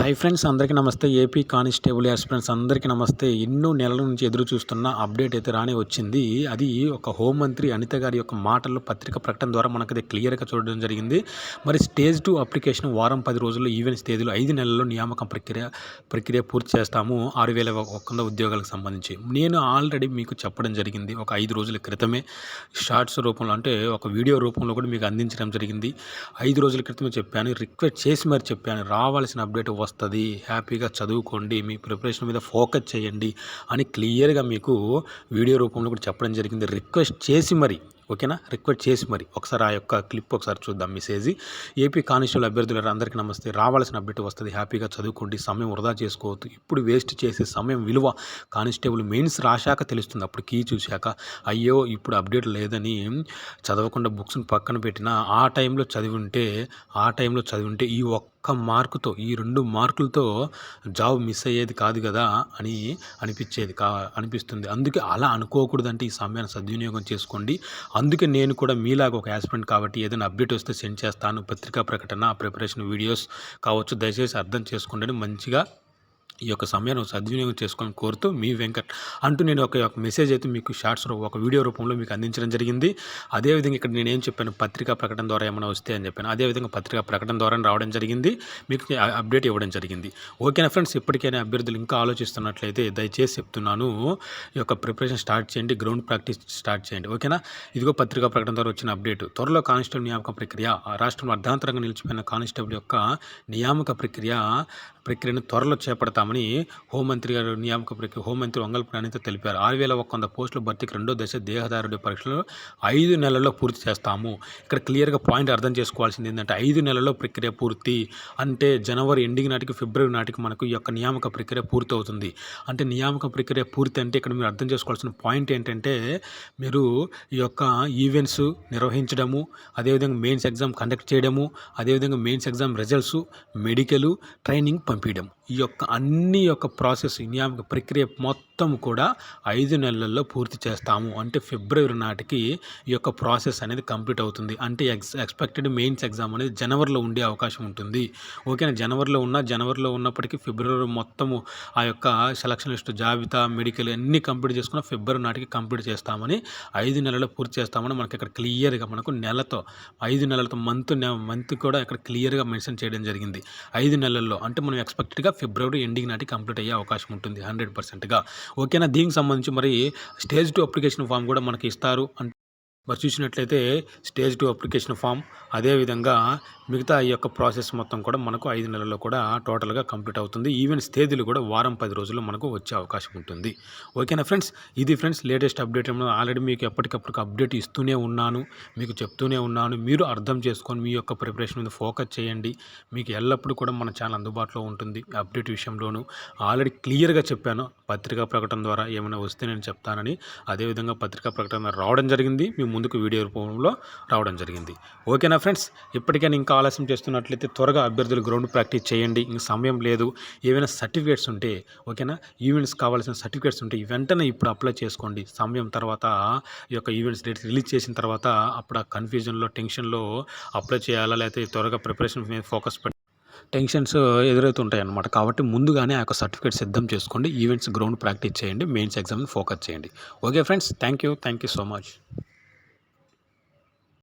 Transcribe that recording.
Hi friends అందరికీ నమస్తే. AP constable friends అందరికీ నమస్తే. ఎన్నో నెలల నుంచి ఎదురు చూస్తున్న అప్డేట్ అయితే రానే వచ్చింది. అది ఒక హోంమంత్రి అనిత గారి యొక్క మాటల్లో పత్రిక ప్రకటన ద్వారా మనకైతే క్లియర్గా చూడడం జరిగింది. మరి స్టేజ్ టూ అప్లికేషన్ వారం పది రోజుల్లో ఈవెంట్స్ తేదీలో ఐదు నెలల్లో నియామకం ప్రక్రియ ప్రక్రియ పూర్తి చేస్తాము ఆరు వేల ఒక్క ఉద్యోగాలకు సంబంధించి. నేను ఆల్రెడీ మీకు చెప్పడం జరిగింది. ఒక ఐదు రోజుల క్రితమే షార్ట్స్ రూపంలో అంటే ఒక వీడియో రూపంలో కూడా మీకు అందించడం జరిగింది. ఐదు రోజుల క్రితమే చెప్పాను. రిక్వెస్ట్ చేసి మరి చెప్పాను. రావాల్సిన అప్డేట్ వస్తుంది. హ్యాపీగా చదువుకోండి. మీ ప్రిపరేషన్ మీద ఫోకస్ చేయండి అని క్లియర్గా మీకు వీడియో రూపంలో కూడా చెప్పడం జరిగింది. రిక్వెస్ట్ చేసి మరి ఓకేనా? రిక్వెస్ట్ చేసి మరి. ఒకసారి ఆ యొక్క క్లిప్ ఒకసారి చూద్దాం మెసేజ్. ఏపీ కానిస్టేబుల్ అభ్యర్థులు అందరికీ నమస్తే. రావాల్సిన అప్డేట్ వస్తుంది. హ్యాపీగా చదువుకోండి. సమయం వృధా చేసుకోవద్దు. ఇప్పుడు వేస్ట్ చేసే సమయం విలువ కానిస్టేబుల్ మెయిన్స్ రాశాక తెలుస్తుంది. అప్పుడు కీ చూశాక అయ్యో ఇప్పుడు అప్డేట్ లేదని చదవకుండా బుక్స్ని పక్కన పెట్టినా ఆ టైంలో చదివి ఉంటే ఆ టైంలో చదివి ఉంటే ఈ ఒక్క మార్కుతో ఈ రెండు మార్కులతో జాబ్ మిస్ అయ్యేది కాదు కదా అని అనిపించేది కా అనిపిస్తుంది. అందుకే అలా అనుకోకూడదంటే ఈ సమయాన్ని సద్వినియోగం చేసుకోండి. అందుకే నేను కూడా మీలాగా ఒక యాస్పిరెంట్ కాబట్టి ఏదైనా అప్డేట్ వస్తే సెండ్ చేస్తాను. పత్రికా ప్రకటన ప్రిపరేషన్ వీడియోస్ కావచ్చు దయచేసి అర్థం చేసుకోండి మంచిగా ఈ యొక్క సమయాన్ని సద్వినియోగం చేసుకొని కోరుతూ మీ వెంకట్ అంటూ నేను ఒక మెసేజ్ అయితే మీకు షార్ట్స్ ఒక వీడియో రూపంలో మీకు అందించడం జరిగింది. అదేవిధంగా ఇక్కడ నేను ఏం చెప్పాను? పత్రికా ప్రకటన ద్వారా ఏమైనా వస్తే అని చెప్పాను. అదేవిధంగా పత్రికా ప్రకటన ద్వారా రావడం జరిగింది. మీకు అప్డేట్ ఇవ్వడం జరిగింది. ఓకేనా ఫ్రెండ్స్ ఇప్పటికైనా అభ్యర్థులు ఇంకా ఆలోచిస్తున్నట్లయితే దయచేసి చెప్తున్నాను. ఈ యొక్క ప్రిపరేషన్ స్టార్ట్ చేయండి. గ్రౌండ్ ప్రాక్టీస్ స్టార్ట్ చేయండి. ఓకేనా? ఇదిగో పత్రికా ప్రకటన ద్వారా వచ్చిన అప్డేట్ త్వరలో కానిస్టేబుల్ నియామక ప్రక్రియ రాష్ట్రంలో అర్ధాంతరంగా నిలిచిపోయిన కానిస్టేబుల్ యొక్క నియామక ప్రక్రియ ప్రక్రియను త్వరలో చేపడతాము చేపడతామని హోంమంత్రి గారు నియామక ప్రక్రియ హోంమంత్రి వంగల్ ప్రణీత తెలిపారు. ఆరు వేల ఒక్క వంద పోస్టుల భర్తీకి రెండో దశ దేహదారుడి పరీక్షలు ఐదు నెలల్లో పూర్తి చేస్తాము. ఇక్కడ క్లియర్గా పాయింట్ అర్థం చేసుకోవాల్సింది ఏంటంటే ఐదు నెలల్లో ప్రక్రియ పూర్తి అంటే జనవరి ఎండింగ్ నాటికి ఫిబ్రవరి నాటికి మనకు ఈ యొక్క నియామక ప్రక్రియ పూర్తి అవుతుంది అంటే నియామక ప్రక్రియ పూర్తి అంటే ఇక్కడ మీరు అర్థం చేసుకోవాల్సిన పాయింట్ ఏంటంటే మీరు ఈ యొక్క ఈవెంట్స్ నిర్వహించడము అదేవిధంగా మెయిన్స్ ఎగ్జామ్ కండక్ట్ చేయడము అదేవిధంగా mains exam results medical training పంపించడం ఈ యొక్క అన్ని యొక్క ప్రాసెస్ నియామక ప్రక్రియ మొత్తం కూడా ఐదు నెలల్లో పూర్తి చేస్తాము. అంటే ఫిబ్రవరి నాటికి ఈ యొక్క ప్రాసెస్ అనేది కంప్లీట్ అవుతుంది. అంటే ఎక్స్ ఎక్స్పెక్టెడ్ మెయిన్స్ ఎగ్జామ్ అనేది జనవరిలో ఉండే అవకాశం ఉంటుంది. ఓకేనా? జనవరిలో ఉన్న జనవరిలో ఉన్నప్పటికీ ఫిబ్రవరి మొత్తము ఆ యొక్క సెలక్షన్ లిస్ట్ జాబితా మెడికల్ అన్నీ కంప్లీట్ చేసుకున్న ఫిబ్రవరి నాటికి కంప్లీట్ చేస్తామని ఐదు నెలల్లో పూర్తి చేస్తామని మనకి ఇక్కడ క్లియర్గా మనకు నెలతో ఐదు నెలలతో మంత్ మంత్ కూడా ఇక్కడ క్లియర్గా మెన్షన్ చేయడం జరిగింది. ఐదు నెలల్లో అంటే మనం ఎక్స్పెక్టెడ్గా ఫిబ్రవరి ఎండింగ్ నాటి కంప్లీట్ అయ్యే అవకాశం ఉంటుంది హండ్రెడ్ పర్సెంట్గా. ఓకేనా? దీనికి సంబంధించి మరి స్టేజ్ టూ అప్లికేషన్ ఫామ్ కూడా మనకి ఇస్తారు. అంటే మరి చూసినట్లయితే స్టేజ్ టూ అప్లికేషన్ ఫామ్. అదేవిధంగా మిగతా ఈ యొక్క ప్రాసెస్ మొత్తం కూడా మనకు ఐదు నెలల్లో కూడా టోటల్గా కంప్లీట్ అవుతుంది. ఈవెంట్స్ తేదీలు కూడా వారం పది రోజుల్లో మనకు వచ్చే అవకాశం ఉంటుంది. ఓకేనా ఫ్రెండ్స్? ఇది ఫ్రెండ్స్ లేటెస్ట్ అప్డేట్ ఆల్రెడీ మీకు ఎప్పటికప్పుడు అప్డేట్ ఇస్తూనే ఉన్నాను. మీకు చెప్తూనే ఉన్నాను. మీరు అర్థం చేసుకొని మీ యొక్క ప్రిపరేషన్ మీద ఫోకస్ చేయండి. మీకు ఎల్లప్పుడూ కూడా మన ఛానల్ అందుబాటులో ఉంటుంది అప్డేట్ విషయంలోనూ. ఆల్రెడీ క్లియర్గా చెప్పాను. పత్రికా ప్రకటన ద్వారా ఏమైనా వస్తే నేను చెప్తానని. అదేవిధంగా పత్రికా ప్రకటన రావడం జరిగింది. మీ ముందుకు వీడియో రూపంలో రావడం జరిగింది. ఓకేనా ఫ్రెండ్స్? ఇప్పటికైనా ఇంకా ఆలస్యం చేస్తున్నట్లయితే త్వరగా అభ్యర్థులు గ్రౌండ్ ప్రాక్టీస్ చేయండి. ఇంక సమయం లేదు. ఏవైనా సర్టిఫికేట్స్ ఉంటే ఓకేనా? ఈవెంట్స్ కావాల్సిన సర్టిఫికేట్స్ ఉంటే వెంటనే ఇప్పుడు అప్లై చేసుకోండి. సమయం తర్వాత ఈ యొక్క ఈవెంట్స్ డేట్స్ రిలీజ్ చేసిన తర్వాత అప్పుడు ఆ కన్ఫ్యూజన్లో టెన్షన్లో అప్లై చేయాలా? లేకపోతే త్వరగా ప్రిపరేషన్ మీద ఫోకస్ పెట్టి టెన్షన్స్ ఎదురవుతుంటాయి అన్నమాట కాబట్టి ముందుగానే ఆ యొక్క సర్టిఫికేట్ సిద్ధం చేసుకోండి. ఈవెంట్స్ గ్రౌండ్ ప్రాక్టీస్ చేయండి. మెయిన్స్ ఎగ్జామ్ని ఫోకస్ చేయండి. Okay friends? Thank you. Thank you so much.